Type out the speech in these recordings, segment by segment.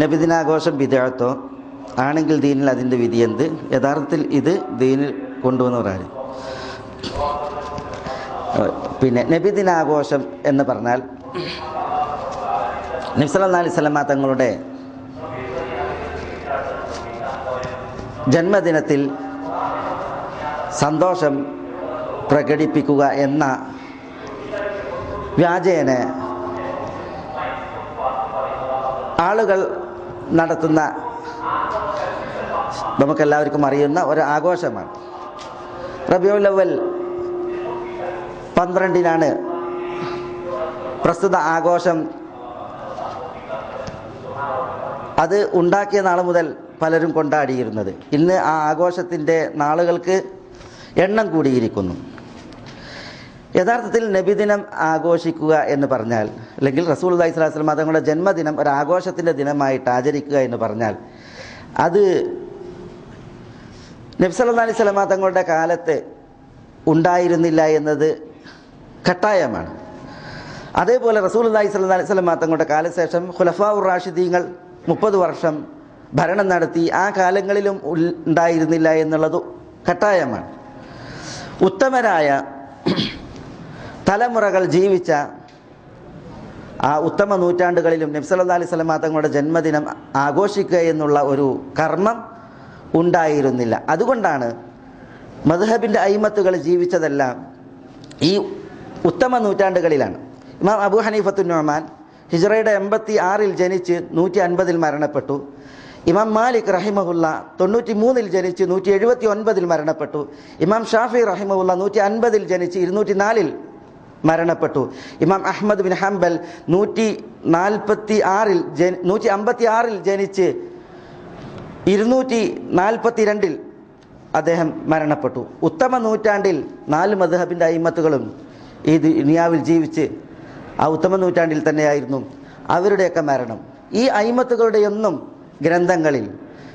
നബിദിനാഘോഷം വിദേഹത്തോ ആണെങ്കിൽ ദീനിൽ അതിന്റെ വിധി എന്ത്? യഥാർത്ഥത്തിൽ ഇത് ദീനിൽ കൊണ്ടുവന്നവരാണ് പിന്നെ നബിദിനാഘോഷം എന്ന് പറഞ്ഞാൽ നബ്സല്ലാ അലൈഹി സ്വലമ തങ്ങളുടെ ജന്മദിനത്തിൽ സന്തോഷം പ്രകടിപ്പിക്കുക എന്ന വ്യാജേന ആളുകൾ നടത്തുന്ന നമുക്കെല്ലാവർക്കും അറിയുന്ന ഒരു ആഘോഷമാണ്. റബിയുൽ അവൽ പന്ത്രണ്ടിനാണ് പ്രസ്തുത ആഘോഷം. അത് ഉണ്ടാക്കിയ നാൾ മുതൽ പലരും കൊണ്ടാടിയിരുന്നത്. ഇന്ന് ആ ആഘോഷത്തിന്റെ നാളുകൾക്ക് എണ്ണം കൂടിയിരിക്കുന്നു. യഥാർത്ഥത്തിൽ നബിദിനം ആഘോഷിക്കുക എന്ന് പറഞ്ഞാൽ അല്ലെങ്കിൽ റസൂൽ അള്ളഹി സ്വലാസ്ലം തങ്ങളുടെ ജന്മദിനം ഒരു ആഘോഷത്തിന്റെ ദിനമായിട്ട് ആചരിക്കുക എന്ന് പറഞ്ഞാൽ അത് നബ്സല്ലാ അലൈഹി സ്വലമ തങ്ങളുടെ കാലത്ത് ഉണ്ടായിരുന്നില്ല എന്നത് കട്ടായമാണ്. അതേപോലെ റസൂൽ അള്ളഹി സ്വല്ലാ അലൈഹി സ്വലമ തങ്ങളുടെ കാലശേഷം ഖുലഫാ ഉർ റാഷിദീങ്ങൾ മുപ്പത് വർഷം ഭരണം നടത്തി ആ കാലങ്ങളിലും ഉണ്ടായിരുന്നില്ല എന്നുള്ളത് കട്ടായമാണ്. ഉത്തമരായ തലമുറകൾ ജീവിച്ച ആ ഉത്തമ നൂറ്റാണ്ടുകളിലും നബ്സല്ലാ അലൈഹി സ്വലമ തങ്ങളുടെ ജന്മദിനം ആഘോഷിക്കുക എന്നുള്ള ഒരു കർമ്മം ഉണ്ടായിരുന്നില്ല. അതുകൊണ്ടാണ് മധുഹബിന്റെ അയിമത്തുകൾ ജീവിച്ചതെല്ലാം ഈ ഉത്തമ നൂറ്റാണ്ടുകളിലാണ്. ഇമാം അബു ഹനീഫത്തു നൊമാൻ ഹിജറയുടെ എൺപത്തി ആറിൽ ജനിച്ച് നൂറ്റി അൻപതിൽ മരണപ്പെട്ടു. ഇമാം മാലിക് റഹിമഹുല്ല തൊണ്ണൂറ്റി മൂന്നിൽ ജനിച്ച് നൂറ്റി എഴുപത്തി ഒൻപതിൽ മരണപ്പെട്ടു. ഇമാം ഷാഫി റഹിമഹുല്ല നൂറ്റി അൻപതിൽ ജനിച്ച് ഇരുന്നൂറ്റി നാലിൽ മരണപ്പെട്ടു. ഇമാം അഹമ്മദ് ബിൻ ഹംബൽ നൂറ്റി നാൽപ്പത്തി ആറിൽ നൂറ്റി അമ്പത്തി ആറിൽ ജനിച്ച് ഇരുന്നൂറ്റി നാൽപ്പത്തി രണ്ടിൽ അദ്ദേഹം മരണപ്പെട്ടു. ഉത്തമ നൂറ്റാണ്ടിൽ നാല് മദ്ഹബിന്റെ അയിമത്തുകളും ഈ ദുനിയാവിൽ ജീവിച്ച് ആ ഉത്തമ നൂറ്റാണ്ടിൽ തന്നെയായിരുന്നു അവരുടെയൊക്കെ മരണം. ഈ അയിമത്തുകളുടെയൊന്നും ഗ്രന്ഥങ്ങളിൽ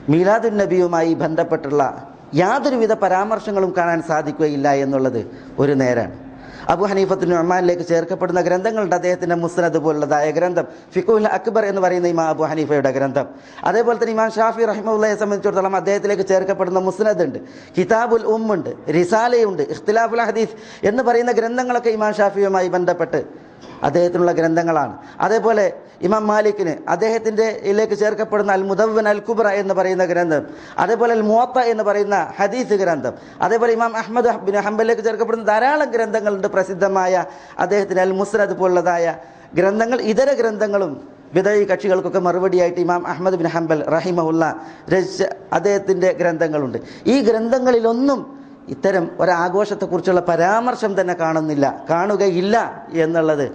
മീലാദുൻ നബിയുമായി ബന്ധപ്പെട്ടുള്ള യാതൊരുവിധ പരാമർശങ്ങളും കാണാൻ സാധിക്കുകയില്ല എന്നുള്ളത് ഒരു നേരാണ്. അബു ഹനീഫത്തിന് ഒമാനിലേക്ക് ചേർക്കപ്പെടുന്ന ഗ്രന്ഥങ്ങളുണ്ട് അദ്ദേഹത്തിന്റെ മുസ്നദ് പോലുള്ളതായ ഗ്രന്ഥം ഫിഖുൽ അക്ബർ എന്ന് പറയുന്ന ഇമാം അബു ഹനീഫയുടെ ഗ്രന്ഥം. അതേപോലെ തന്നെ ഇമാം ഷാഫി റഹിമുള്ളയെ സംബന്ധിച്ചിടത്തോളം അദ്ദേഹത്തിലേക്ക് ചേർക്കപ്പെടുന്ന മുസ്നദ് ഉണ്ട്. കിതാബുൽ ഉമ്മുണ്ട് റിസാലയുണ്ട് ഇഖ്തിലാഫുൽ ഹദീസ് എന്ന് പറയുന്ന ഗ്രന്ഥങ്ങളൊക്കെ ഇമാം ഷാഫിയുമായി ബന്ധപ്പെട്ട് അദ്ദേഹത്തിനുള്ള ഗ്രന്ഥങ്ങളാണ്. അതേപോലെ ഇമാം മാലിക്കിന് അദ്ദേഹത്തിന്റെ ഇതിലേക്ക് ചേർക്കപ്പെടുന്ന അൽ മുദവൻ അൽ കുബ്ര എന്ന് പറയുന്ന ഗ്രന്ഥം അതേപോലെ അൽ മുവത്ത എന്ന് പറയുന്ന ഹദീസ് ഗ്രന്ഥം അതേപോലെ ഇമാം അഹമ്മദ് ബിൻ ഹംബലിലേക്ക് ചേർക്കപ്പെടുന്ന ധാരാളം ഗ്രന്ഥങ്ങളുണ്ട് പ്രസിദ്ധമായ അദ്ദേഹത്തിന് അൽ മുസ്രദ് പോലുള്ളതായ ഗ്രന്ഥങ്ങൾ. ഇതര ഗ്രന്ഥങ്ങളും വിദയി കക്ഷികൾക്കൊക്കെ മറുപടിയായിട്ട് ഇമാം അഹമ്മദ് ബിൻ ഹംബൽ റഹിമഹുല്ല രചിച്ച അദ്ദേഹത്തിന്റെ ഗ്രന്ഥങ്ങളുണ്ട്. ഈ ഗ്രന്ഥങ്ങളിലൊന്നും ഇത്തരം ഒരാഘോഷത്തെക്കുറിച്ചുള്ള പരാമർശം തന്നെ കാണുന്നില്ല കാണുകയില്ല എന്നുള്ളത്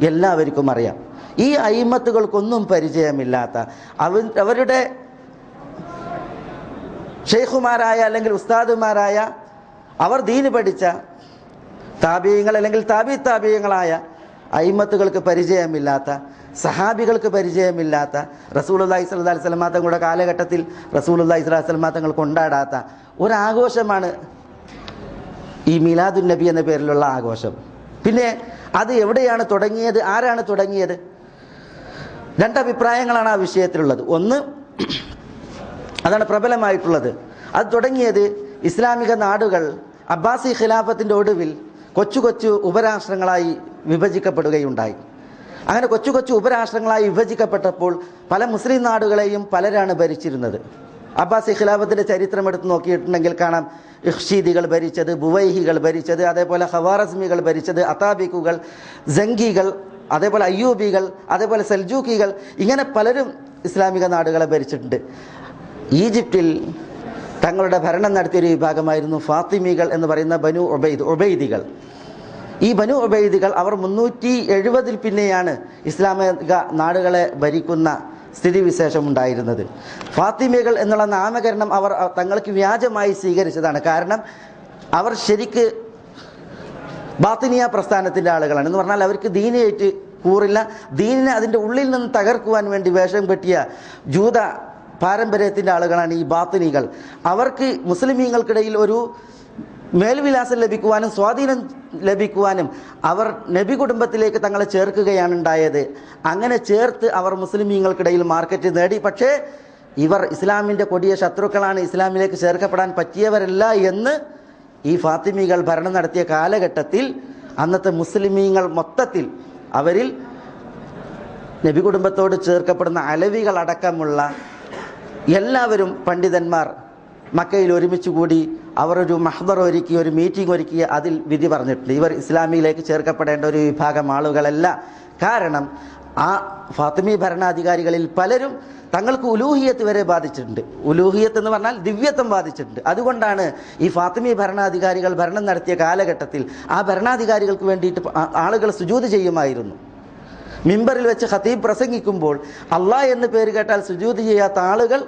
എല്ലാവർക്കും അറിയാം. ഈ അയിമത്തുകൾക്കൊന്നും പരിചയമില്ലാത്ത അവ അവരുടെ ഷെയ്ഖുമാരായ അല്ലെങ്കിൽ ഉസ്താദുമാരായ അവർ ദീന് പഠിച്ച താപീയങ്ങൾ അല്ലെങ്കിൽ താപി താപീയങ്ങളായ അയിമത്തുകൾക്ക് പരിചയമില്ലാത്ത സഹാബികൾക്ക് പരിചയമില്ലാത്ത റസൂലുല്ലാഹി സ്വല്ലാ വസല്ലം തങ്ങളുടെ കാലഘട്ടത്തിൽ റസൂലുല്ലാഹി സ്വലാ വസല്ലം തങ്ങൾ കൊണ്ടാടാത്ത ഒരാഘോഷമാണ് ഈ മിലാദുൻ നബി എന്ന പേരിലുള്ള ആഘോഷം. പിന്നെ അത് എവിടെയാണ് തുടങ്ങിയത്? ആരാണ് തുടങ്ങിയത്? രണ്ടഭിപ്രായങ്ങളാണ് ആ വിഷയത്തിലുള്ളത്. ഒന്ന് അതാണ് പ്രബലമായിട്ടുള്ളത്. അത് തുടങ്ങിയത് ഇസ്ലാമിക നാടുകൾ അബ്ബാസി ഖിലാഫത്തിന്റെ ഒടുവിൽ കൊച്ചു കൊച്ചു ഉപരാഷ്ട്രങ്ങളായി വിഭജിക്കപ്പെടുകയുണ്ടായി. അങ്ങനെ കൊച്ചു കൊച്ചു ഉപരാഷ്ട്രങ്ങളായി വിഭജിക്കപ്പെട്ടപ്പോൾ പല മുസ്ലിം നാടുകളെയും പലരാണ് ഭരിച്ചിരുന്നത്. അബ്ബാസി ഖിലാഫത്തിന്റെ ചരിത്രം എടുത്ത് നോക്കിയിട്ടുണ്ടെങ്കിൽ കാണാം. ഇഹ്ഷീദികൾ ഭരിച്ചത് ബുവൈഹികൾ ഭരിച്ചത് അതേപോലെ ഹവാറസ്മികൾ ഭരിച്ചത് അതാബിക്കുകൾ ജംഗികൾ അതേപോലെ അയ്യൂബികൾ അതേപോലെ സെൽജൂക്കികൾ ഇങ്ങനെ പലരും ഇസ്ലാമിക നാടുകളെ ഭരിച്ചിട്ടുണ്ട്. ഈജിപ്തിൽ തങ്ങളുടെ ഭരണം നടത്തിയൊരു വിഭാഗമായിരുന്നു ഫാത്തിമികൾ എന്ന് പറയുന്ന ബനു ഒബൈദ് ഒബൈദികൾ ഈ ബനു ഒബൈദികൾ അവർ മുന്നൂറ്റി എഴുപതിൽ പിന്നെയാണ് ഇസ്ലാമിക നാടുകളെ ഭരിക്കുന്ന സ്ഥിതിവിശേഷം ഉണ്ടായിരുന്നത് ഫാത്തിമികൾ എന്നുള്ള നാമകരണം അവർ തങ്ങൾക്ക് വ്യാജമായി സ്വീകരിച്ചതാണ്. കാരണം അവർ ശരിക്ക് ബാത്തിനിയ പ്രസ്ഥാനത്തിന്റെ ആളുകളാണ്. എന്ന് പറഞ്ഞാൽ അവർക്ക് ദീനയായിട്ട് കൂറില്ല. ദീനിനെ അതിന്റെ ഉള്ളിൽ നിന്ന് തകർക്കുവാൻ വേണ്ടി വേഷം കെട്ടിയ ജൂത പാരമ്പര്യത്തിന്റെ ആളുകളാണ് ഈ ബാത്തിനികൾ. അവർക്ക് മുസ്ലിമീങ്ങൾക്കിടയിൽ ഒരു മേൽവിലാസം ലഭിക്കുവാനും സ്വാധീനം ലഭിക്കുവാനും അവർ നബി കുടുംബത്തിലേക്ക് തങ്ങളെ ചേർക്കുകയാണ് ഉണ്ടായത് അങ്ങനെ ചേർത്ത് അവർ മുസ്ലിമീങ്ങൾക്കിടയിൽ മാർക്കറ്റ് നേടി. പക്ഷേ ഇവർ ഇസ്ലാമിന്റെ കൊടിയ ശത്രുക്കളാണ്. ഇസ്ലാമിലേക്ക് ചേർക്കപ്പെടാൻ പറ്റിയവരല്ല എന്ന് ഈ ഫാത്തിമികൾ ഭരണം നടത്തിയ കാലഘട്ടത്തിൽ അന്നത്തെ മുസ്ലിമീങ്ങൾ മൊത്തത്തിൽ അവരിൽ നബി കുടുംബത്തോട് ചേർക്കപ്പെടുന്ന അലവികൾ അടക്കമുള്ള എല്ലാവരും പണ്ഡിതന്മാർ മക്കയിൽ ഒരുമിച്ച് കൂടി അവർ ഒരു മഹ്ദർ ഒരുക്കി ഒരു മീറ്റിംഗ് ഒരുക്കി അതിൽ വിധി പറഞ്ഞിട്ടുണ്ട് ഇവർ ഇസ്ലാമിയിലേക്ക് ചേർക്കപ്പെടേണ്ട ഒരു വിഭാഗം ആളുകളല്ല. കാരണം ആ ഫാത്തിമി ഭരണാധികാരികളിൽ പലരും തങ്ങൾക്ക് ഉലൂഹിയത്ത് വരെ ബാധിച്ചിട്ടുണ്ട്. ഉലൂഹിയത്ത് എന്ന് പറഞ്ഞാൽ ദിവ്യത്വം ബാധിച്ചിട്ടുണ്ട്. അതുകൊണ്ടാണ് ഈ ഫാത്തിമി ഭരണാധികാരികൾ ഭരണം നടത്തിയ കാലഘട്ടത്തിൽ ആ ഭരണാധികാരികൾക്ക് വേണ്ടിയിട്ട് ആളുകൾ സുജൂത് ചെയ്യുമായിരുന്നു. മിമ്പറിൽ വെച്ച് ഖതീബ് പ്രസംഗിക്കുമ്പോൾ അള്ളാഹ് എന്ന് പേര് കേട്ടാൽ സുജൂത് ചെയ്യാത്ത ആളുകൾ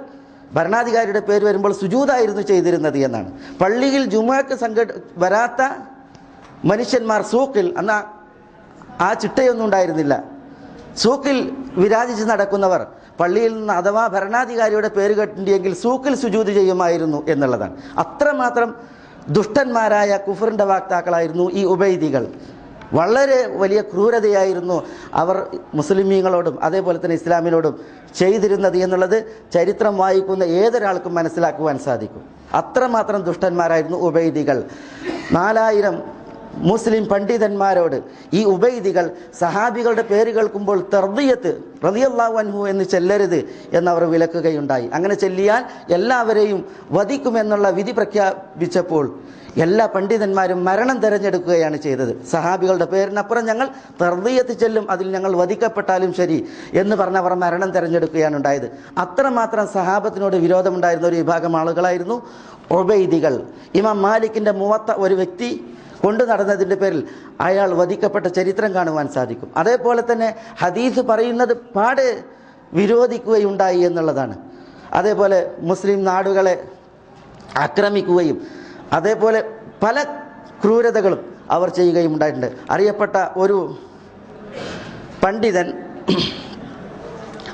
ഭരണാധികാരിയുടെ പേര് വരുമ്പോൾ സുജൂതായിരുന്നു ചെയ്തിരുന്നത് എന്നാണ്. പള്ളിയിൽ ജുമാക്ക് സംഘ വരാത്ത മനുഷ്യന്മാർ സൂക്കിൽ അന്ന് ആ- ചിട്ടയൊന്നും ഉണ്ടായിരുന്നില്ല. സൂക്കിൽ വിരാജിച്ച് നടക്കുന്നവർ പള്ളിയിൽ നിന്ന് അഥവാ ഭരണാധികാരിയുടെ പേര് കേട്ടിട്ടുണ്ടെങ്കിൽ സൂക്കിൽ സുജൂത് ചെയ്യുമായിരുന്നു എന്നുള്ളതാണ്. അത്രമാത്രം ദുഷ്ടന്മാരായ കുഫറിന്റെ വാക്താക്കളായിരുന്നു ഈ ഉബൈദികൾ. വളരെ വലിയ ക്രൂരതയായിരുന്നു അവർ മുസ്ലിമീങ്ങളോടും അതേപോലെ തന്നെ ഇസ്ലാമിനോടും ചെയ്തിരുന്നത് എന്നുള്ളത് ചരിത്രം വായിക്കുന്ന ഏതൊരാൾക്കും മനസ്സിലാക്കുവാൻ സാധിക്കും. അത്രമാത്രം ദുഷ്ടന്മാരായിരുന്നു ഉബൈദികൾ. നാലായിരം മുസ്ലിം പണ്ഡിതന്മാരോട് ഈ ഉബൈദികൾ സഹാബികളുടെ പേര് കേൾക്കുമ്പോൾ തെർദിയത്ത് റളിയല്ലാഹു അൻഹു എന്ന് ചെല്ലരുത് എന്നവർ വിലക്കുകയുണ്ടായി. അങ്ങനെ ചെല്ലിയാൽ എല്ലാവരെയും വധിക്കുമെന്നുള്ള വിധി പ്രഖ്യാപിച്ചപ്പോൾ എല്ലാ പണ്ഡിതന്മാരും മരണം തിരഞ്ഞെടുക്കുകയാണ് ചെയ്തത്. സഹാബികളുടെ പേരിനപ്പുറം ഞങ്ങൾ തെർദിയത്ത് ചെല്ലും അതിൽ ഞങ്ങൾ വധിക്കപ്പെട്ടാലും ശരി എന്ന് പറഞ്ഞവർ മരണം തിരഞ്ഞെടുക്കുകയാണ് ഉണ്ടായത്. അത്രമാത്രം സഹാബത്തിനോട് വിരോധമുണ്ടായിരുന്ന ഒരു വിഭാഗം ആളുകളായിരുന്നു ഒബൈദികൾ ഇമാം മാലിക്കിന്റെ മൂവത്ത ഒരു വ്യക്തി കൊണ്ടു നടന്നതിന്റെ പേരിൽ അയാൾ വധിക്കപ്പെട്ട ചരിത്രം കാണുവാൻ സാധിക്കും. അതേപോലെ തന്നെ ഹദീസ് പറയുന്നത് പാടെ വിരോധിക്കുകയുണ്ടായി എന്നുള്ളതാണ്. അതേപോലെ മുസ്ലിം നാടുകളെ ആക്രമിക്കുകയും അതേപോലെ പല ക്രൂരതകളും അവർ ചെയ്യുകയും ഉണ്ടായിട്ടുണ്ട് അറിയപ്പെട്ട ഒരു പണ്ഡിതൻ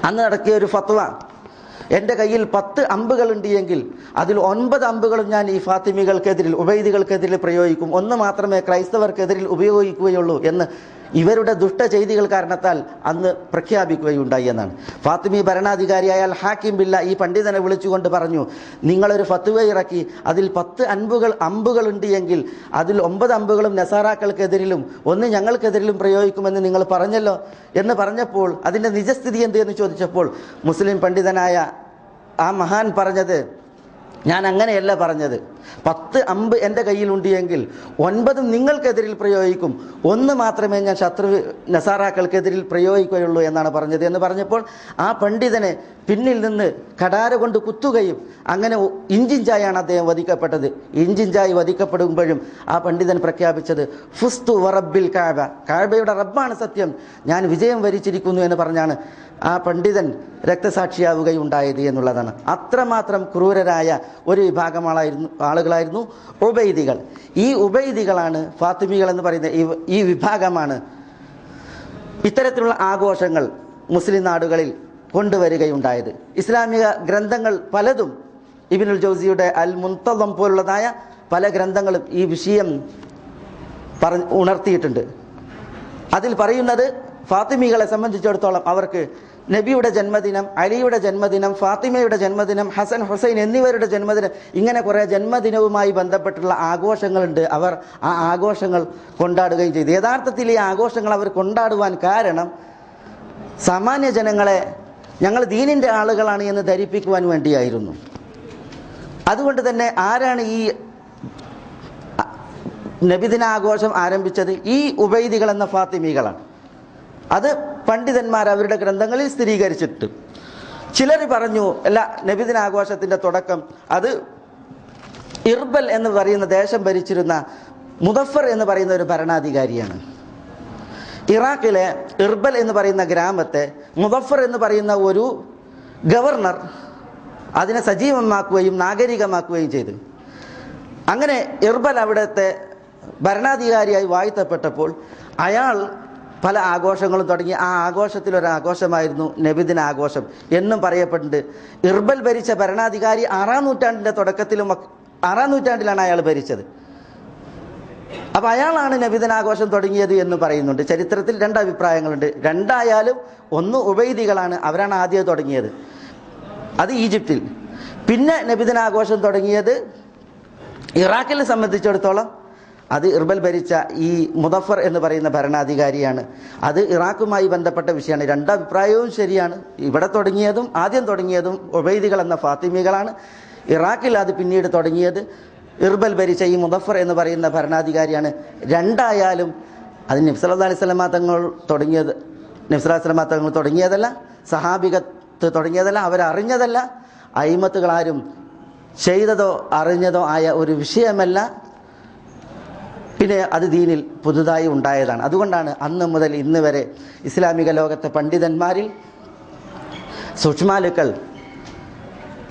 അന്ന് നടക്കിയ ഒരു ഫത്വ എന്റെ കയ്യിൽ പത്ത് അമ്പുകളുണ്ട് എങ്കിൽ അതിൽ ഒൻപത് അമ്പുകളും ഞാൻ ഈ ഫാത്തിമികൾക്കെതിരിൽ ഉബൈദികൾക്കെതിരിൽ പ്രയോഗിക്കും. ഒന്ന് മാത്രമേ ക്രൈസ്തവർക്കെതിരിൽ ഉപയോഗിക്കുകയുള്ളൂ എന്ന് ഇവരുടെ ദുഷ്ട ചെയ്തികൾ കാരണത്താൽ അന്ന് പ്രഖ്യാപിക്കുകയുണ്ടായി എന്നാണ്. ഫാത്തിമി ഭരണാധികാരിയായ അൽ ഹാക്കിം ബില്ല ഈ പണ്ഡിതനെ വിളിച്ചുകൊണ്ട് പറഞ്ഞു നിങ്ങളൊരു ഫത്തുവ ഇറക്കി അതിൽ പത്ത് അൻപുകൾ അമ്പുകളുണ്ട് എങ്കിൽ അതിൽ ഒമ്പത് അമ്പുകളും നസാറാക്കൾക്കെതിരിലും ഒന്ന് ഞങ്ങൾക്കെതിരിലും പ്രയോഗിക്കുമെന്ന് നിങ്ങൾ പറഞ്ഞല്ലോ? എന്ന് പറഞ്ഞപ്പോൾ അതിന്റെ നിജസ്ഥിതി എന്ത് എന്ന് ചോദിച്ചപ്പോൾ മുസ്ലിം പണ്ഡിതനായ ആ മഹാൻ പറഞ്ഞത് ഞാൻ അങ്ങനെയല്ല പറഞ്ഞത്. പത്ത് അമ്പ് എന്റെ കയ്യിലുണ്ട് എങ്കിൽ ഒൻപതും നിങ്ങൾക്കെതിരിൽ പ്രയോഗിക്കും. ഒന്ന് മാത്രമേ ഞാൻ ശത്രു നസാറാക്കൾക്കെതിരിൽ പ്രയോഗിക്കുകയുള്ളൂ എന്നാണ് പറഞ്ഞത് എന്ന് പറഞ്ഞപ്പോൾ ആ പണ്ഡിതനെ പിന്നിൽ നിന്ന് കടാര കൊണ്ട് കുത്തുകയും അങ്ങനെ ഇഞ്ചിഞ്ചായാണ് അദ്ദേഹം വധിക്കപ്പെട്ടത്. ഇഞ്ചിഞ്ചായി വധിക്കപ്പെടുമ്പോഴും ആ പണ്ഡിതൻ പ്രഖ്യാപിച്ചത് ഫുസ്തു വറബിൽ കാബ. കാബയുടെ റബ്ബാണ് സത്യം. ഞാൻ വിജയം വരിച്ചിരിക്കുന്നു എന്ന് പറഞ്ഞാണ്. ആ പണ്ഡിതൻ രക്തസാക്ഷിയാവുകയുണ്ടായത് എന്നുള്ളതാണ്. അത്രമാത്രം ക്രൂരരായ ഒരു വിഭാഗം ആളായിരുന്നു ആളുകളായിരുന്നു ഉബൈദികൾ. ഈ ഉബൈദികളാണ് ഫാത്തിമികൾ എന്ന് പറയുന്ന ഈ വിഭാഗമാണ് ഇത്തരത്തിലുള്ള ആഘോഷങ്ങൾ മുസ്ലിം നാടുകളിൽ കൊണ്ടുവരികയുണ്ടായത്. ഇസ്ലാമിക ഗ്രന്ഥങ്ങൾ പലതും ഇബിനുൽ ജോസിയുടെ അൽ മുന്തളം പോലുള്ളതായ പല ഗ്രന്ഥങ്ങളും ഈ വിഷയം പറഞ്ഞ് ഉണർത്തിയിട്ടുണ്ട്. അതിൽ പറയുന്നത് ഫാത്തിമികളെ സംബന്ധിച്ചിടത്തോളം അവർക്ക് നബിയുടെ ജന്മദിനം അലിയുടെ ജന്മദിനം ഫാത്തിമയുടെ ജന്മദിനം ഹസൻ ഹുസൈൻ എന്നിവരുടെ ജന്മദിനം ഇങ്ങനെ കുറേ ജന്മദിനവുമായി ബന്ധപ്പെട്ടുള്ള ആഘോഷങ്ങളുണ്ട് അവർ ആ ആഘോഷങ്ങൾ കൊണ്ടാടുകയും ചെയ്തു. യഥാർത്ഥത്തിൽ ഈ ആഘോഷങ്ങൾ അവർ കൊണ്ടാടുവാൻ കാരണം സാമാന്യ ജനങ്ങളെ ഞങ്ങൾ ദീനിന്റെ ആളുകളാണ് എന്ന് ധരിപ്പിക്കുവാൻ വേണ്ടിയായിരുന്നു. അതുകൊണ്ട് തന്നെ ആരാണ് ഈ നബിദിനാഘോഷം ആരംഭിച്ചത്? ഈ ഉബൈദികൾ എന്ന ഫാത്തിമികളാണ്. അത് പണ്ഡിതന്മാർ അവരുടെ ഗ്രന്ഥങ്ങളിൽ സ്ഥിരീകരിച്ചിട്ട്. ചിലർ പറഞ്ഞു അല്ല നബിദിനാഘോഷത്തിന്റെ തുടക്കം അത് ഇർബൽ എന്ന് പറയുന്ന ദേശം ഭരിച്ചിരുന്ന മുദഫർ എന്ന് പറയുന്ന ഒരു ഭരണാധികാരിയാണ്. ഇറാഖിലെ ഇർബൽ എന്ന് പറയുന്ന ഗ്രാമത്തെ മുദഫർ എന്ന് പറയുന്ന ഒരു ഗവർണർ അതിനെ സജീവമാക്കുകയും നാഗരികമാക്കുകയും ചെയ്തു. അങ്ങനെ ഇർബൽ അവിടുത്തെ ഭരണാധികാരിയായി വാഴ്ത്തപ്പെട്ടപ്പോൾ അയാൾ പല ആഘോഷങ്ങളും തുടങ്ങി. ആ ആഘോഷമായിരുന്നു നബിദിന ആഘോഷം എന്നും പറയപ്പെട്ടിട്ടുണ്ട്. ഇർബൽ ഭരിച്ച ഭരണാധികാരി ആറാം നൂറ്റാണ്ടിന്റെ തുടക്കത്തിലും ആറാം നൂറ്റാണ്ടിലാണ് അയാൾ ഭരിച്ചത്. അപ്പൊ അയാളാണ് നബിദിനാഘോഷം തുടങ്ങിയത് എന്ന് പറയുന്നുണ്ട്. ചരിത്രത്തിൽ രണ്ട് അഭിപ്രായങ്ങളുണ്ട്. രണ്ടായാലും ഒന്ന് ഉബൈദികളാണ്. അവരാണ് ആദ്യം തുടങ്ങിയത്. അത് ഈജിപ്തിൽ. പിന്നെ നബിദിനാഘോഷം തുടങ്ങിയത് ഇറാഖിനെ സംബന്ധിച്ചിടത്തോളം അത് ഇർബൽ ഭരിച്ച ഈ മുദഫർ എന്ന് പറയുന്ന ഭരണാധികാരിയാണ്. അത് ഇറാഖുമായി ബന്ധപ്പെട്ട വിഷയമാണ്. രണ്ടഭിപ്രായവും ശരിയാണ്. ഇവിടെ തുടങ്ങിയതും ആദ്യം തുടങ്ങിയതും ഒബൈദികൾ എന്ന ഫാത്തിമികളാണ്. ഇറാഖിൽ അത് പിന്നീട് തുടങ്ങിയത് ഇർബൽ ഭരിച്ച ഈ മുദഫർ എന്ന് പറയുന്ന ഭരണാധികാരിയാണ്. രണ്ടായാലും അത് നിഫ്സലാ അലൈഹി സ്വലമാ തങ്ങൾ തുടങ്ങിയത് നബ്സല്ലാ സ്വലമാ തങ്ങൾ തുടങ്ങിയതല്ല സഹാബികത്ത് തുടങ്ങിയതല്ല അവരറിഞ്ഞതല്ല. അയിമത്തുകളാരും ചെയ്തതോ അറിഞ്ഞതോ ആയ ഒരു വിഷയമല്ല പിന്നെ അത് ദീനിൽ പുതുതായി ഉണ്ടായതാണ്. അതുകൊണ്ടാണ് അന്ന് മുതൽ ഇന്ന് വരെ ഇസ്ലാമിക ലോകത്തെ പണ്ഡിതന്മാരിൽ സൂക്ഷ്മാലുക്കൾ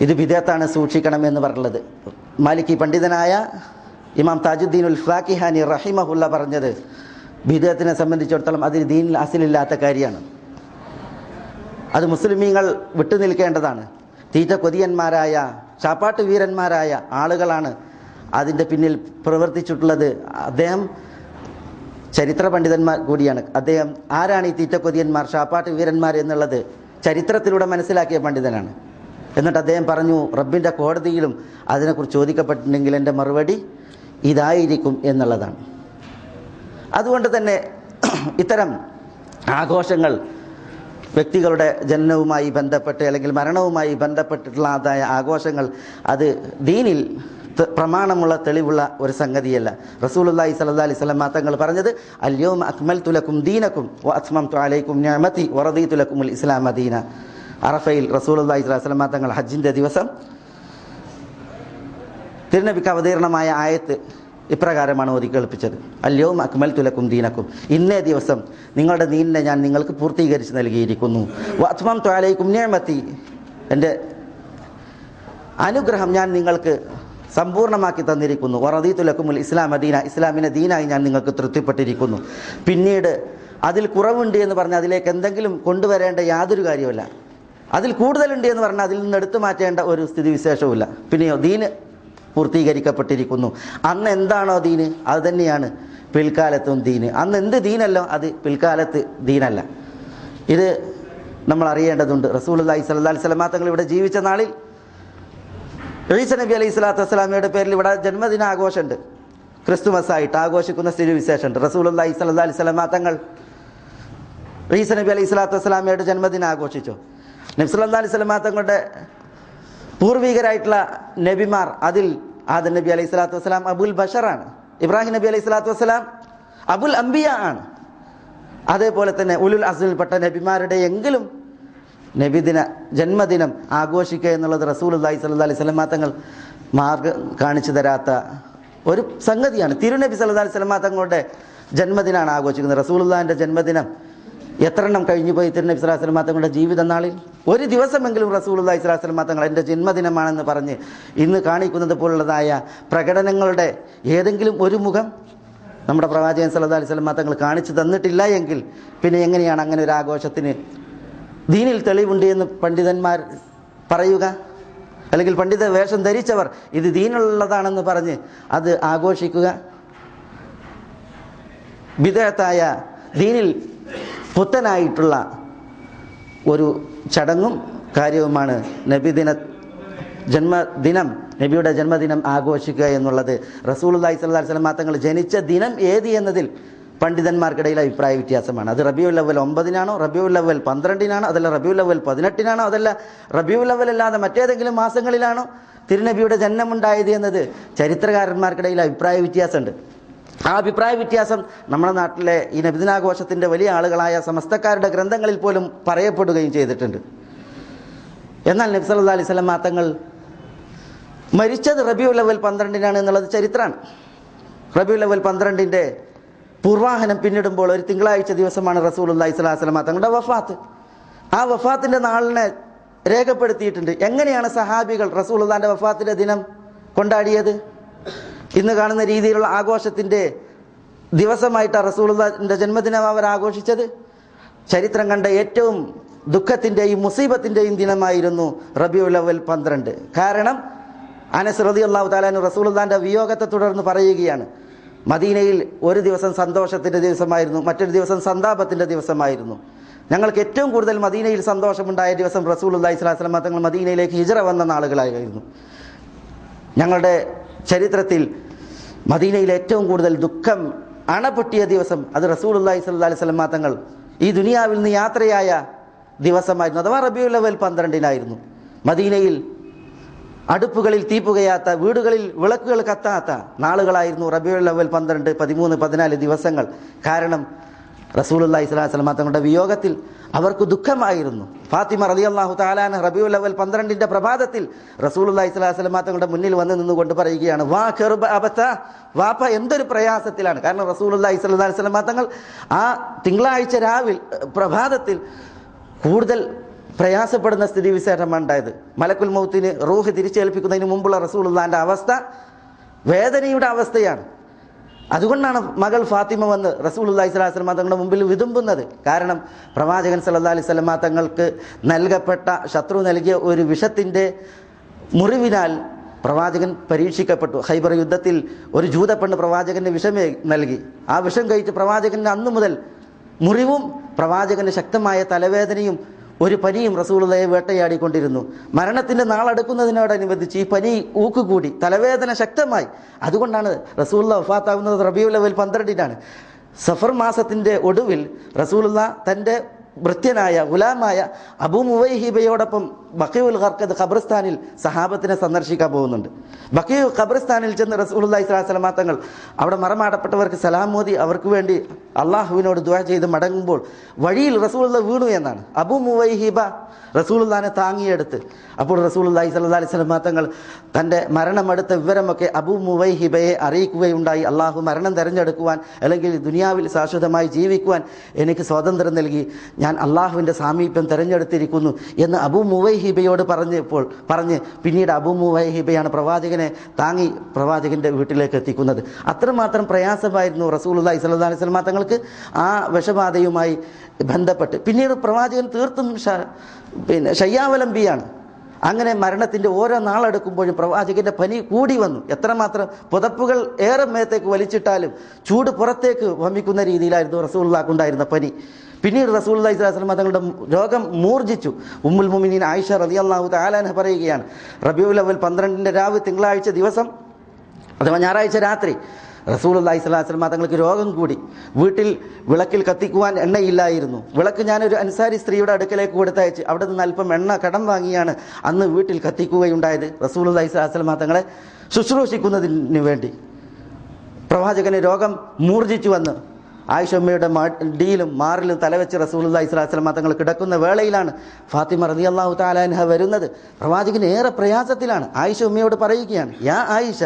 ഇത് വിദേത്താണ് സൂക്ഷിക്കണം എന്ന് പറഞ്ഞത്. മാലിക്കി പണ്ഡിതനായ ഇമാം താജുദ്ദീൻ ഉൽ ഫാക്കിഹാനി റഹിമഹുല്ല പറഞ്ഞത് വിദേഹത്തിനെ സംബന്ധിച്ചിടത്തോളം അതിന് ദീനിൽ അസിലില്ലാത്ത കാര്യമാണ്. അത് മുസ്ലിമീങ്ങൾ വിട്ടുനിൽക്കേണ്ടതാണ്. തീറ്റ കൊതിയന്മാരായ ചാപ്പാട്ട് വീരന്മാരായ ആളുകളാണ് അതിന്റെ പിന്നിൽ പ്രവർത്തിച്ചിട്ടുള്ളത് അദ്ദേഹം ചരിത്ര പണ്ഡിതന്മാർ കൂടിയാണ്. അദ്ദേഹം ആരാണ് ഈ തീറ്റക്കൊതിയന്മാർ ഷാപ്പാട്ട് വീരന്മാർ എന്നുള്ളത് ചരിത്രത്തിലൂടെ മനസ്സിലാക്കിയ പണ്ഡിതനാണ്. എന്നിട്ട് അദ്ദേഹം പറഞ്ഞു റബ്ബിന്റെ കോടതിയിലും അതിനെക്കുറിച്ച് ചോദിക്കപ്പെട്ടിട്ടുണ്ടെങ്കിൽ എന്റെ മറുപടി ഇതായിരിക്കും എന്നുള്ളതാണ്. അതുകൊണ്ട് തന്നെ ഇത്തരം ആഘോഷങ്ങൾ വ്യക്തികളുടെ ജനനവുമായി ബന്ധപ്പെട്ട് അല്ലെങ്കിൽ മരണവുമായി ബന്ധപ്പെട്ടിട്ടുള്ളതായ ആഘോഷങ്ങൾ അത് ദീനിൽ പ്രമാണമുള്ള തെളിവുള്ള ഒരു സംഗതിയല്ല. റസൂലുള്ളാഹി സല്ലാ അലൈഹി വസല്ലം തങ്ങൾ പറഞ്ഞത് അല്യോം അക്മൽ തുലക്കും ദീനക്കും അസ്മം തുലൈക്കും ഞാമത്തി നിഅമതി തുലക്കും ഉൽ ഇസ്ലാമ ദീന. അറഫയിൽ സ്വല്ലല്ലാഹി അലൈഹി വസല്ലം തങ്ങൾ ഹജ്ജിന്റെ ദിവസം തിരുനബിക്ക് അവതീർണമായ ആയത്ത് ഇപ്രകാരമാണ് ഓതി കേൾപ്പിച്ചത്. അല്ലയോ അക്മൽ തുലക്കും ദീനക്കും ഇന്നേ ദിവസം നിങ്ങളുടെ ദീനിനെ ഞാൻ നിങ്ങൾക്ക് പൂർത്തീകരിച്ച് നൽകിയിരിക്കുന്നു. വത്മം ഞാൻ മത്തി എന്റെ അനുഗ്രഹം ഞാൻ നിങ്ങൾക്ക് സമ്പൂർണമാക്കി തന്നിരിക്കുന്നു. വറദീത്തുലക്കുമുൽ ഇസ്ലാം അദീന ഇസ്ലാമിനെ ദീനായി ഞാൻ നിങ്ങൾക്ക് തൃപ്തിപ്പെട്ടിരിക്കുന്നു. പിന്നീട് അതിൽ കുറവുണ്ട് എന്ന് പറഞ്ഞാൽ അതിലേക്ക് എന്തെങ്കിലും കൊണ്ടുവരേണ്ട യാതൊരു കാര്യമല്ല അതിൽ കൂടുതലുണ്ട് എന്ന് പറഞ്ഞാൽ അതിൽ നിന്ന് എടുത്തു മാറ്റേണ്ട ഒരു സ്ഥിതിവിശേഷവുമില്ല. പിന്നെയോ ദീന് പൂർത്തീകരിക്കപ്പെട്ടിരിക്കുന്നു. അന്ന് എന്താണോ ദീന്? അത് തന്നെയാണ് പിൽക്കാലത്തും ദീന്. അന്ന് എന്ത് ദീനല്ലോ? അത് പിൽക്കാലത്ത് ദീനല്ല. ഇത് നമ്മൾ അറിയേണ്ടതുണ്ട്. റസൂൽ അള്ളഹി സ്വല്ലാ സ്വലമാ തങ്ങൾ ഇവിടെ ജീവിച്ച നാളിൽ ഈസ നബി അലൈഹി സ്വലാത്തു വസ്സലാമയുടെ പേരിൽ ഇവിടെ ജന്മദിന ആഘോഷമുണ്ട് ക്രിസ്തുമസ് ആയിട്ട് ആഘോഷിക്കുന്ന സ്ഥിതിവിശേഷമുണ്ട് റസൂൽ അല്ലാഹി സ്വല്ലാ അലൈഹി സ്വലാമ തങ്ങൾ ഈസ നബി അലൈഹി സ്വലാത്തു വസ്സലാമയുടെ ജന്മദിനം ആഘോഷിച്ചു നബ്സുല്ലാ അലൈഹി സ്വലാ തങ്ങളുടെ പൂർവികരായിട്ടുള്ള നബിമാർ അതിൽ ആദം നബി അലൈഹി സ്വലാത്തു വസ്സലാം അബുൽ ബഷറാണ്. ഇബ്രാഹിം നബി അലൈഹി സ്വലാത്തു വസ്സലാം അബുൽ അംബിയ ആണ്. അതേപോലെ തന്നെ ഉലുൽ അസുൽപ്പെട്ട നബിമാരുടെ എങ്കിലും നബിദിന ജന്മദിനം ആഘോഷിക്കുക എന്നുള്ളത് റസൂൽ അള്ളഹി സല്ല അലൈഹി സ്വലമാ തങ്ങൾ മാർഗം കാണിച്ചു തരാത്ത ഒരു സംഗതിയാണ്. തിരുനബി സല്ലാ അലൈഹി സ്വലമാ തങ്ങളുടെ ജന്മദിനമാണ് ആഘോഷിക്കുന്നത്. റസൂലുള്ളാഹിന്റെ ജന്മദിനം എത്ര എണ്ണം കഴിഞ്ഞു പോയി തിരുനബി സ്വലാഹു സ്വലമാ തങ്ങളുടെ ജീവിത നാളിൽ ഒരു ദിവസമെങ്കിലും റസൂലുള്ളാഹി സ്വലാഹു സ്വലമാ തങ്ങൾ എന്റെ ജന്മദിനമാണെന്ന് പറഞ്ഞ് ഇന്ന് കാണിക്കുന്നത് പോലുള്ളതായ പ്രകടനങ്ങളുടെ ഏതെങ്കിലും ഒരു മുഖം നമ്മുടെ പ്രവാചകൻ സല്ലല്ലാഹു അലൈഹി വസല്ലം തങ്ങൾ കാണിച്ചു തന്നിട്ടില്ല എങ്കിൽ പിന്നെ എങ്ങനെയാണ് അങ്ങനെ ഒരു ആഘോഷത്തിന് ദീനിൽ തെളിവുണ്ട് എന്ന് പണ്ഡിതന്മാർ പറയുക? അല്ലെങ്കിൽ പണ്ഡിത വേഷം ധരിച്ചവർ ഇത് ദീനുള്ളതാണെന്ന് പറഞ്ഞ് അത് ആഘോഷിക്കുക? വിദേഹത്തായ ദീനിൽ പുത്തനായിട്ടുള്ള ഒരു ചടങ്ങും കാര്യവുമാണ് നബിദിന ജന്മദിനം നബിയുടെ ജന്മദിനം ആഘോഷിക്കുക എന്നുള്ളത്. റസൂൽ അള്ളഹി സ്വല്ലാ വസ്ലം തങ്ങൾ ജനിച്ച ദിനം ഏത് എന്നതിൽ പണ്ഡിതന്മാർക്കിടയിൽ അഭിപ്രായ വ്യത്യാസമാണ്. അത് റബിയു അവൽ ഒമ്പതിനാണോ റബിയു അവൽ പന്ത്രണ്ടിനാണോ അതല്ല റബിയു അവൽ പതിനെട്ടിനാണോ അതല്ല റബിയു അവൽ അല്ലാതെ മറ്റേതെങ്കിലും മാസങ്ങളിലാണോ തിരുനബിയുടെ ജന്മമുണ്ടായത് എന്നത് ചരിത്രകാരന്മാർക്കിടയിൽ അഭിപ്രായ വ്യത്യാസമുണ്ട്. ആ അഭിപ്രായ വ്യത്യാസം നമ്മുടെ നാട്ടിലെ ഈ നബിദിനാഘോഷത്തിന്റെ വലിയ ആളുകളായ സമസ്തക്കാരുടെ ഗ്രന്ഥങ്ങളിൽ പോലും പറയപ്പെടുകയും ചെയ്തിട്ടുണ്ട്. എന്നാൽ നബി സല്ലല്ലാഹു അലൈഹി വസല്ലം തങ്ങൾ മരിച്ചത് റബിയു അവൽ പന്ത്രണ്ടിനാണ് എന്നുള്ളത് ചരിത്രമാണ്. റബിയു അവൽ പന്ത്രണ്ടിന്റെ പൂർവാഹനം പിന്നിടുമ്പോൾ ഒരു തിങ്കളാഴ്ച ദിവസമാണ് റസൂൽ അള്ളഹി സ്വലാഹു വസ്ലമ തങ്ങളുടെ വഫാത്ത്. ആ വഫാത്തിന്റെ നാളിനെ രേഖപ്പെടുത്തിയിട്ടുണ്ട്. എങ്ങനെയാണ് സഹാബികൾ റസൂൽ അള്ളാന്റെ വഫാത്തിന്റെ ദിനം കൊണ്ടാടിയത്? ഇന്ന് കാണുന്ന രീതിയിലുള്ള ആഘോഷത്തിന്റെ ദിവസമായിട്ടാണ് റസൂലിന്റെ ജന്മദിനം അവർ ആഘോഷിച്ചത്. ചരിത്രം കണ്ട ഏറ്റവും ദുഃഖത്തിന്റെയും മുസീബത്തിന്റെയും ദിനമായിരുന്നു റബിയുൽ അവൽ പന്ത്രണ്ട്. കാരണം അനസ് റതി അള്ളാഹു താലാനു റസൂൽദാന്റെ വിയോഗത്തെ തുടർന്ന് പറയുകയാണ്. മദീനയിൽ ഒരു ദിവസം സന്തോഷത്തിന്റെ ദിവസമായിരുന്നു മറ്റൊരു ദിവസം സന്താപത്തിന്റെ ദിവസമായിരുന്നു. ഞങ്ങൾക്ക് ഏറ്റവും കൂടുതൽ മദീനയിൽ സന്തോഷമുണ്ടായ ദിവസം റസൂൽ അള്ളഹി സ്വലാസ്ലം തങ്ങൾ മദീനയിലേക്ക് ഹിജറ വന്ന നാളുകളായിരുന്നു. ഞങ്ങളുടെ ചരിത്രത്തിൽ മദീനയിൽ ഏറ്റവും കൂടുതൽ ദുഃഖം അണപൊട്ടിയ ദിവസം അത് റസൂൽ അള്ളഹി അലൈഹി സ്വലം തങ്ങൾ ഈ ദുനിയാവിൽ നിന്ന് യാത്രയായ ദിവസമായിരുന്നു അഥവാ റബിയുൽ അവൽ പന്ത്രണ്ടിനായിരുന്നു. മദീനയിൽ അടുപ്പുകളിൽ തീപ്പുകയാത്ത വീടുകളിൽ വിളക്കുകൾ കത്താത്ത നാളുകളായിരുന്നു റബിയുൽ അവൽ പന്ത്രണ്ട് പതിമൂന്ന് പതിനാല് ദിവസങ്ങൾ. കാരണം റസൂലുല്ലാ ഇസ്ലാം തങ്ങളുടെ വിയോഗത്തിൽ അവർക്ക് ദുഃഖമായിരുന്നു. ഫാത്തിമ റലി അള്ളാഹു താലാൻ റബിയുൽ അവൽ പന്ത്രണ്ടിന്റെ പ്രഭാതത്തിൽ റസൂലുല്ലാ ഇസ്ലാം തങ്ങളുടെ മുന്നിൽ വന്ന് നിന്നുകൊണ്ട് പറയുകയാണ് വാ കെറുബ അബത്ത വാപ്പ എന്തൊരു പ്രയാസത്തിലാണ്. കാരണം റസൂലുല്ലാ ഇസ്ലാ സ്വലമാ തങ്ങൾ ആ തിങ്കളാഴ്ച രാവിൽ പ്രഭാതത്തിൽ കൂടുതൽ പ്രയാസപ്പെടുന്ന സ്ഥിതി വിശേഷമാണ് ഉണ്ടായത് മലക്കുൽ മൗത്തിന് റൂഹ് തിരിച്ചേൽപ്പിക്കുന്നതിന് മുമ്പുള്ള റസൂലുള്ളാന്റെ അവസ്ഥ വേദനയുടെ അവസ്ഥയാണ്. അതുകൊണ്ടാണ് മകൾ ഫാത്തിമ വന്ന് റസൂൽ അള്ളഹി സ്വലാസ്ലമ തങ്ങളുടെ മുമ്പിൽ വിതുമ്പുന്നത്. കാരണം പ്രവാചകൻ സല്ലാ അലൈഹി തങ്ങൾക്ക് നൽകപ്പെട്ട ശത്രു നൽകിയ ഒരു വിഷത്തിന്റെ മുറിവിനാൽ പ്രവാചകൻ പരീക്ഷിക്കപ്പെട്ടു. ഹൈബർ യുദ്ധത്തിൽ ഒരു ജൂതപ്പെണ്ണ് പ്രവാചകന് വിഷമേ നൽകി. ആ വിഷം കഴിച്ച് പ്രവാചകന് അന്നു മുതൽ മുറിവും പ്രവാചകന് ശക്തമായ തലവേദനയും ഒരു പനിയും റസൂലുള്ളയെ വേട്ടയാടിക്കൊണ്ടിരുന്നു. മരണത്തിന്റെ നാളെടുക്കുന്നതിനോടനുബന്ധിച്ച് ഈ പനി ഊക്കുകൂടി തലവേദന ശക്തമായി. അതുകൊണ്ടാണ് റസൂലുള്ള വഫാത്താകുന്നത് റബിയുൽ അവൽ പന്ത്രണ്ടിനാണ്. സഫർ മാസത്തിന്റെ ഒടുവിൽ റസൂലുള്ള തന്റെ ഭൃത്യനായ ഗുലാമായ അബു മുവൈഹിബയോടൊപ്പം ബക്കയുൽ ഖർക്കത് ഖബർസ്ഥാനിൽ സഹാബത്തിനെ സന്ദർശിക്കാൻ പോകുന്നുണ്ട്. ബക്കീ ഖബർസ്ഥാനിൽ ചെന്ന് റസൂലുള്ളാഹി സ്വലാസ്ലമാ തങ്ങൾ അവിടെ മറമാടപ്പെട്ടവർക്ക് സലാം മോദി അവർക്ക് വേണ്ടി അള്ളാഹുവിനോട് ദുവാ ചെയ്ത് മടങ്ങുമ്പോൾ വഴിയിൽ റസൂലുള്ള വീണു എന്നാണ്. അബു മുവൈഹിബ റസൂലുള്ളാനെ താങ്ങിയെടുത്ത് അപ്പോൾ റസൂലുള്ളാഹി സ്വല്ലല്ലാഹി അലൈഹി വസല്ലം തങ്ങൾ തന്റെ മരണമെടുത്ത വിവരമൊക്കെ അബൂ മുവൈഹിബയെ അറിയിക്കുകയുണ്ടായി. അള്ളാഹു മരണം തിരഞ്ഞെടുക്കുവാൻ അല്ലെങ്കിൽ ദുനിയാവിൽ ശാശ്വതമായി ജീവിക്കുവാൻ എനിക്ക് സ്വാതന്ത്ര്യം നൽകി. ഞാൻ അള്ളാഹുവിന്റെ സാമീപ്യം തിരഞ്ഞെടുത്തിരിക്കുന്നു എന്ന് അബു മുവൈഹിബയോട് പറഞ്ഞപ്പോൾ പറഞ്ഞ് പിന്നീട് അബു മുവൈഹിബയാണ് പ്രവാചകനെ താങ്ങി പ്രവാചകന്റെ വീട്ടിലേക്ക് എത്തിക്കുന്നത്. അത്രമാത്രം പ്രയാസമായിരുന്നു റസൂലുള്ളാഹി സ്വല്ലല്ലാഹി അലൈഹി വസല്ലം തങ്ങൾക്ക് ആ വിഷബാധയുമായി ബന്ധപ്പെട്ട്. പിന്നീട് പ്രവാചകൻ തീർത്തും പിന്നെ ശയ്യാവലംബിയാണ് അങ്ങനെ മരണത്തിന്റെ ഓരോ നാളെടുക്കുമ്പോഴും പ്രവാചകന്റെ പനി കൂടി വന്നു. എത്രമാത്രം പുതപ്പുകൾ ഏറെ മേത്തേക്ക് വലിച്ചിട്ടാലും ചൂട് പുറത്തേക്ക് വമിക്കുന്ന രീതിയിലായിരുന്നു റസൂള്ളാക്കുണ്ടായിരുന്ന പനി. പിന്നീട് റസൂള്ളി സ്വലം തങ്ങളുടെ രോഗം മൂർജിച്ചു. ഉമ്മുൽ മുമിനീൻ ആയിഷ റതി അള്ളാഹു താലാന പറയുകയാണ് റബിയുൽ അവൽ പന്ത്രണ്ടിന്റെ രാവ് തിങ്കളാഴ്ച ദിവസം അഥവാ ഞായറാഴ്ച രാത്രി റസൂൽ സ്വലാസ്ലമ സ്വലാസ്ലം തങ്ങൾക്ക് രോഗം കൂടി. വീട്ടിൽ വിളക്കിൽ കത്തിക്കുവാൻ എണ്ണയില്ലായിരുന്നു. വിളക്ക് ഞാനൊരു അൻസാരി സ്ത്രീയുടെ അടുക്കലേക്ക് കൊടുത്തയച്ച് അവിടെ നിന്ന് അല്പം എണ്ണ കടം വാങ്ങിയാണ് അന്ന് വീട്ടിൽ കത്തിക്കുകയുണ്ടായത്. റസൂൽ സ്വലാസ്ലമ സ്വലാസ്ലം തങ്ങളെ ശുശ്രൂഷിക്കുന്നതിന് വേണ്ടി. പ്രവാചകന് രോഗം മൂർജിച്ചു വന്ന് ആയിഷമ്മയുടെ മടിയിലും മാറിലും തലവെച്ച് അലൈഹി വസല്ലം തങ്ങൾ കിടക്കുന്ന വേളയിലാണ് ഫാത്തിമ റതി അള്ളാഹു താലാൻഹ വരുന്നത്. പ്രവാചകൻ ഏറെ പ്രയാസത്തിലാണ്. ആയിഷ ഉമ്മയോട് പറയുകയാണ് യാ ആയിഷ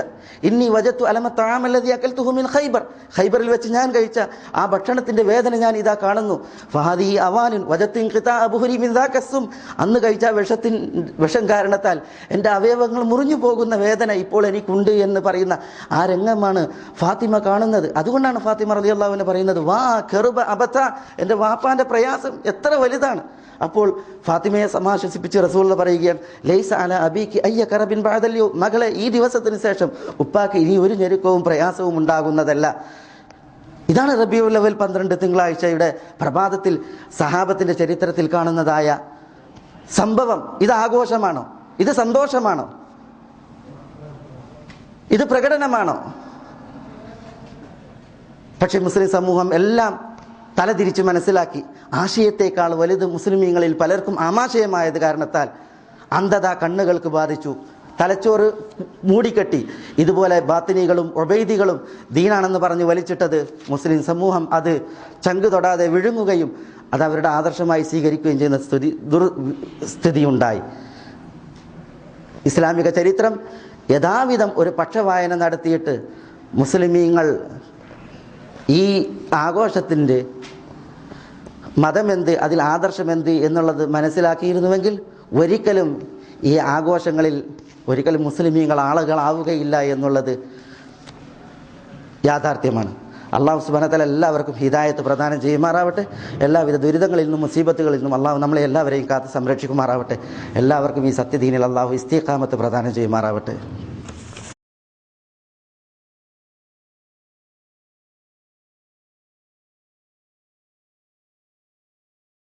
ഇന്നി വജത്തു അലമ തആമല്ലദി അകൽതുഹു മിൻ ഖൈബർ. ഖൈബറിൽ വെച്ച് ഞാൻ കഴിച്ച ആ ഭക്ഷണത്തിന്റെ വേദന ഞാൻ ഇതാ കാണുന്നു. ഫഹാദി അവാനുൻ വജത്തു കിതാ അബുഹുരി മിൻ ദാകസ്സും അന്ന് കഴിച്ച വിഷത്തിൻ വിഷം കാരണത്താൽ എന്റെ അവയവങ്ങൾ മുറിഞ്ഞു പോകുന്ന വേദന ഇപ്പോൾ എനിക്കുണ്ട് എന്ന് പറയുന്ന ആ രംഗമാണ് ഫാത്തിമ കാണുന്നത്. അതുകൊണ്ടാണ് ഫാത്തിമ റതി അള്ളാഹുവിനെ പറയുന്നത് വാ കെറുബ അബത്ത എന്റെ വാപ്പാന്റെ പ്രയാസം എത്ര വലുതാണ്. അപ്പോൾ ഫാത്തിമയെ സമാശ്വസിപ്പിച്ച് റസൂള്ള പറയുകയാണ് ലൈസ അല അബിക്ക് അയ്യ കറബിൻ ബാദല്യോ മകളെ ഈ ദിവസത്തിന് ശേഷം ഉപ്പാക്ക് ഇനി ഒരു ഞെരുക്കവും പ്രയാസവും ഉണ്ടാകുന്നതല്ല. ഇതാണ് റബിയുൽ ലെവൽ പന്ത്രണ്ട് തിങ്കളാഴ്ചയുടെ പ്രഭാതത്തിൽ സഹാബത്തിന്റെ ചരിത്രത്തിൽ കാണുന്നതായ സംഭവം. ഇത് ആഘോഷമാണോ? ഇത് സന്തോഷമാണോ? ഇത് പ്രകടനമാണോ? പക്ഷെ മുസ്ലിം സമൂഹം എല്ലാം തലതിരിച്ച് മനസ്സിലാക്കി ആശയത്തേക്കാൾ വലുത് മുസ്ലിമീങ്ങളിൽ പലർക്കും ആമാശയമായത് കാരണത്താൽ അന്ധത കണ്ണുകൾക്ക് ബാധിച്ചു. തലച്ചോറ് മൂടിക്കെട്ടി. ഇതുപോലെ ബാത്തിനികളും ഒബൈദികളും ദീനാണെന്ന് പറഞ്ഞ് വലിച്ചിട്ടത് മുസ്ലിം സമൂഹം അത് ചങ്ക് തൊടാതെ വിഴുങ്ങുകയും അത് അവരുടെ ആദർശമായി സ്വീകരിക്കുകയും ചെയ്യുന്ന സ്ഥിതി ദുർ സ്ഥിതിയുണ്ടായി. ഇസ്ലാമിക ചരിത്രം യഥാവിധം ഒരു പക്ഷവായന നടത്തിയിട്ട് മുസ്ലിമീങ്ങൾ ഈ ആഘോഷത്തിന്റെ മതമെന്ത് അതിൽ ആദർശം ആദർശമെന്ത് എന്നുള്ളത് മനസ്സിലാക്കിയിരുന്നുവെങ്കിൽ ഒരിക്കലും ഈ ആഘോഷങ്ങളിൽ ഒരിക്കലും മുസ്ലിമീങ്ങൾ ആളുകളാവുകയില്ല എന്നുള്ളത് യാഥാർത്ഥ്യമാണ്. അള്ളാഹു സുബാനത്തല എല്ലാവർക്കും ഹിദായത്ത് പ്രദാനം ചെയ്യുമാറാവട്ടെ. എല്ലാവിധ ദുരിതങ്ങളിൽ നിന്നും മുസീബത്തുകളിൽ നിന്നും അള്ളാഹു നമ്മളെ എല്ലാവരെയും കാത്ത് സംരക്ഷിക്കുമാറാവട്ടെ. എല്ലാവർക്കും ഈ സത്യദീനിൽ അള്ളാഹു ഇസ്തീഖാമത്ത് പ്രദാനം ചെയ്യുമാറാവട്ടെ.